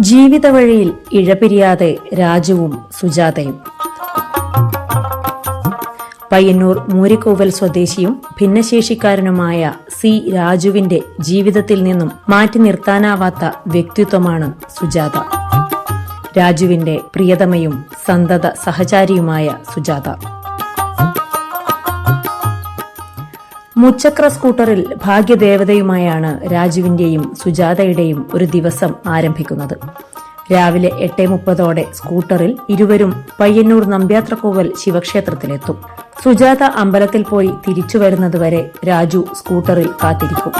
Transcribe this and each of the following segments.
ജീവിത വഴിയിൽ ഇഴപിരിയാതെ രാജുവും സുജാതയും. പയ്യന്നൂർ മൂരിക്കോവൽ സ്വദേശിയും ഭിന്നശേഷിക്കാരനുമായ സി രാജുവിന്റെ ജീവിതത്തിൽ നിന്നും മാറ്റി നിർത്താനാവാത്ത വ്യക്തിത്വമാണ് സുജാത. രാജുവിന്റെ പ്രിയതമയും സന്തത സഹചാരിയുമായ സുജാത. മുച്ചക്ര സ്കൂട്ടറിൽ ഭാഗ്യദേവതയുമായാണ് രാജുവിന്റെയും സുജാതയുടെയും ഒരു ദിവസം ആരംഭിക്കുന്നത്. രാവിലെ എട്ട് മുപ്പതോടെ സ്കൂട്ടറിൽ ഇരുവരും പയ്യന്നൂർ നമ്പ്യാത്രക്കോവൽ ശിവക്ഷേത്രത്തിലെത്തും. സുജാത അമ്പലത്തിൽ പോയി തിരിച്ചു വരുന്നതുവരെ രാജു സ്കൂട്ടറിൽ കാത്തിരിക്കും.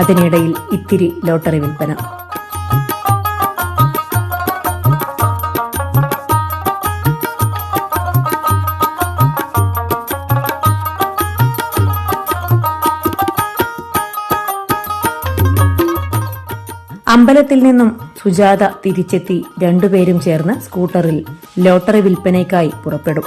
അതിനിടയിൽ ഇത്തിരി ലോട്ടറി വിൽപ്പന. അമ്പലത്തിൽ നിന്നും സുജാത തിരിച്ചെത്തി രണ്ടുപേരും ചേർന്ന് സ്കൂട്ടറിൽ ലോട്ടറി വിൽപ്പനയ്ക്കായി പുറപ്പെടും.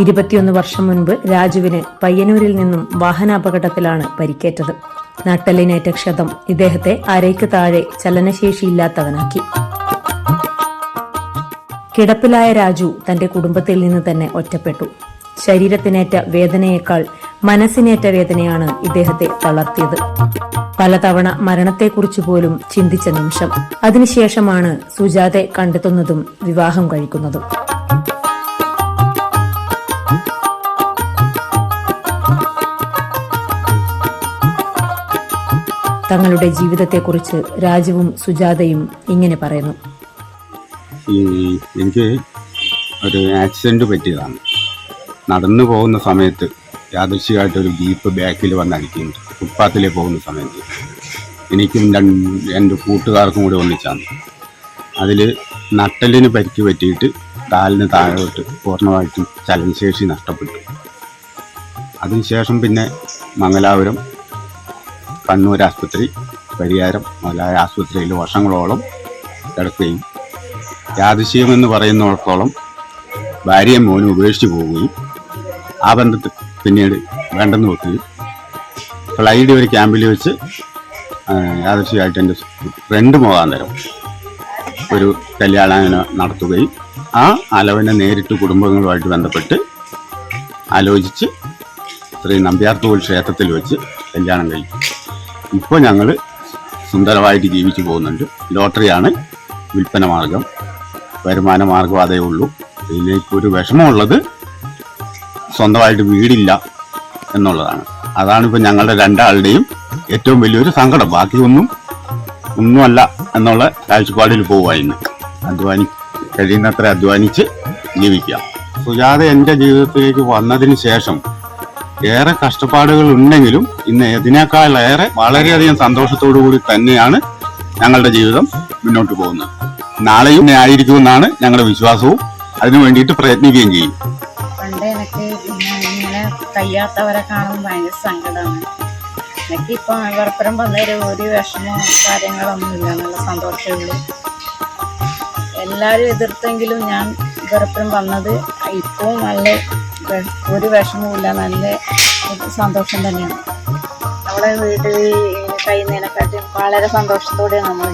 ഇരുപത്തിയൊന്ന് വർഷം മുൻപ് രാജുവിന് പയ്യന്നൂരിൽ നിന്നും വാഹനാപകടത്തിലാണ് പരിക്കേറ്റത്. നട്ടലിനേറ്റ ക്ഷതം ഇദ്ദേഹത്തെ അരയ്ക്ക് താഴെ ചലനശേഷിയില്ലാത്തവനാക്കി. കിടപ്പിലായ രാജു തന്റെ കുടുംബത്തിൽ നിന്ന് തന്നെ ഒറ്റപ്പെട്ടു. ശരീരത്തിനേറ്റ വേദനയേക്കാൾ മനസ്സിനേറ്റ വേദനയാണ് ഇദ്ദേഹത്തെ തളർത്തിയത്. പലതവണ മരണത്തെക്കുറിച്ച് പോലും ചിന്തിച്ച നിമിഷം. അതിനുശേഷമാണ് സുജാതെ കണ്ടെത്തുന്നതും വിവാഹം കഴിക്കുന്നതും. തങ്ങളുടെ ജീവിതത്തെക്കുറിച്ച് രാജുവും സുജാതയും ഇങ്ങനെ പറയുന്നു. എനിക്ക് ഒരു ആക്സിഡന്റ് പറ്റിയതാണ്. നടന്നു പോകുന്ന സമയത്ത് യാദൃശ്യമായിട്ട് ഒരു ജീപ്പ് ബാക്കിൽ വന്ന് അടിക്കുന്നുണ്ട്. ഫുട്പാത്തിലേക്ക് പോകുന്ന സമയത്ത്. എനിക്കും രണ്ട് എന്റെ കൂട്ടുകാർക്കും കൂടി ഒന്നിച്ചാണ്. അതിൽ നട്ടലിന് പരിക്ക് പറ്റിയിട്ട് കാലിന് താഴോട്ട് പൂർണമായിട്ടും ചലനശേഷി നഷ്ടപ്പെട്ടു. അതിനുശേഷം പിന്നെ മംഗലാപുരം കണ്ണൂർ ആശുപത്രി പരിയാരം മുതലായ ആശുപത്രിയിൽ വർഷങ്ങളോളം കിടക്കുകയും യാദൃശ്യമെന്ന് പറയുന്നിടത്തോളം ഭാര്യയും മോനും ഉപേക്ഷിച്ചു പോവുകയും ആ ബന്ധത്തിൽ പിന്നീട് വേണ്ടെന്ന് വെക്കുകയും ഫ്ലൈഡ് ഒരു ക്യാമ്പിൽ വെച്ച് യാദൃശ്യമായിട്ട് എന്റെ ഫ്രണ്ട് മുഖാന്തരം ഒരു കല്യാണം നടത്തുകയും ആ അലവനെ നേരിട്ട് കുടുംബങ്ങളുമായിട്ട് ബന്ധപ്പെട്ട് ആലോചിച്ച് ശ്രീ നമ്പ്യാർത്തോൾ ക്ഷേത്രത്തിൽ വെച്ച് കല്യാണം കഴിക്കും. ഇപ്പോൾ ഞങ്ങൾ സുന്ദരമായിട്ട് ജീവിച്ചു പോകുന്നുണ്ട്. ലോട്ടറിയാണ് വിൽപ്പന മാർഗം. വരുമാന മാർഗം അതേ ഉള്ളൂ. ഇതിലേക്ക് ഒരു വിഷമമുള്ളത് സ്വന്തമായിട്ട് വീടില്ല എന്നുള്ളതാണ്. അതാണ് ഇപ്പം ഞങ്ങളുടെ രണ്ടാളുടെയും ഏറ്റവും വലിയൊരു സങ്കടം. ബാക്കി ഒന്നും ഒന്നുമല്ല എന്നുള്ള കാഴ്ചപ്പാടിൽ പോവുക ഇന്ന്. അധ്വാനി കഴിയുന്നത്ര അധ്വാനിച്ച് ജീവിക്കാം. സുജാത എന്റെ ജീവിതത്തിലേക്ക് വന്നതിന് ശേഷം ഏറെ കഷ്ടപ്പാടുകൾ ഉണ്ടെങ്കിലും ഇന്ന് ഇതിനേക്കാളേറെ വളരെയധികം സന്തോഷത്തോടു കൂടി തന്നെയാണ് ഞങ്ങളുടെ ജീവിതം മുന്നോട്ട് പോകുന്നത്. നാളെയും ആയിരിക്കുമെന്നാണ് ഞങ്ങളുടെ വിശ്വാസവും. അതിനു വേണ്ടിയിട്ട് പ്രയത്നിക്കുകയും ചെയ്യും. പണ്ട് എനിക്ക് ഇങ്ങനെ കഴിയാത്തവരെ കാണുമ്പോൾ ഭയങ്കര സങ്കടമാണ് എനിക്കിപ്പോൾ വെറുപ്പുറം വന്നൊരു ഒരു വിഷമോ കാര്യങ്ങളൊന്നും ഇല്ല. നല്ല സന്തോഷമേ ഉള്ളൂ. എല്ലാവരും എതിർത്തെങ്കിലും ഞാൻ വെറുപ്പുറം വന്നത് ഇപ്പോൾ നല്ല ഒരു വിഷമവും ഇല്ല. നല്ല സന്തോഷം തന്നെയാണ്. നമ്മുടെ വീട്ടിൽ കഴിയുന്നതിനെക്കാട്ടും വളരെ സന്തോഷത്തോടെയാണ് നമ്മൾ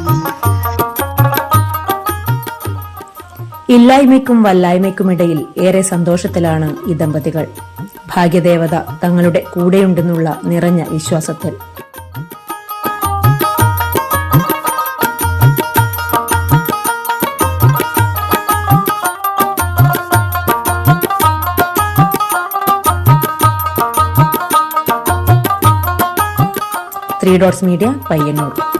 ഇല്ലായ്മയ്ക്കും ഇടയിൽ ഏറെ സന്തോഷത്തിലാണ് ഈ ദമ്പതികൾ. ഭാഗ്യദേവത തങ്ങളുടെ കൂടെയുണ്ടെന്നുള്ള നിറഞ്ഞ വിശ്വാസത്തിൽ. Three dots media Payyanur.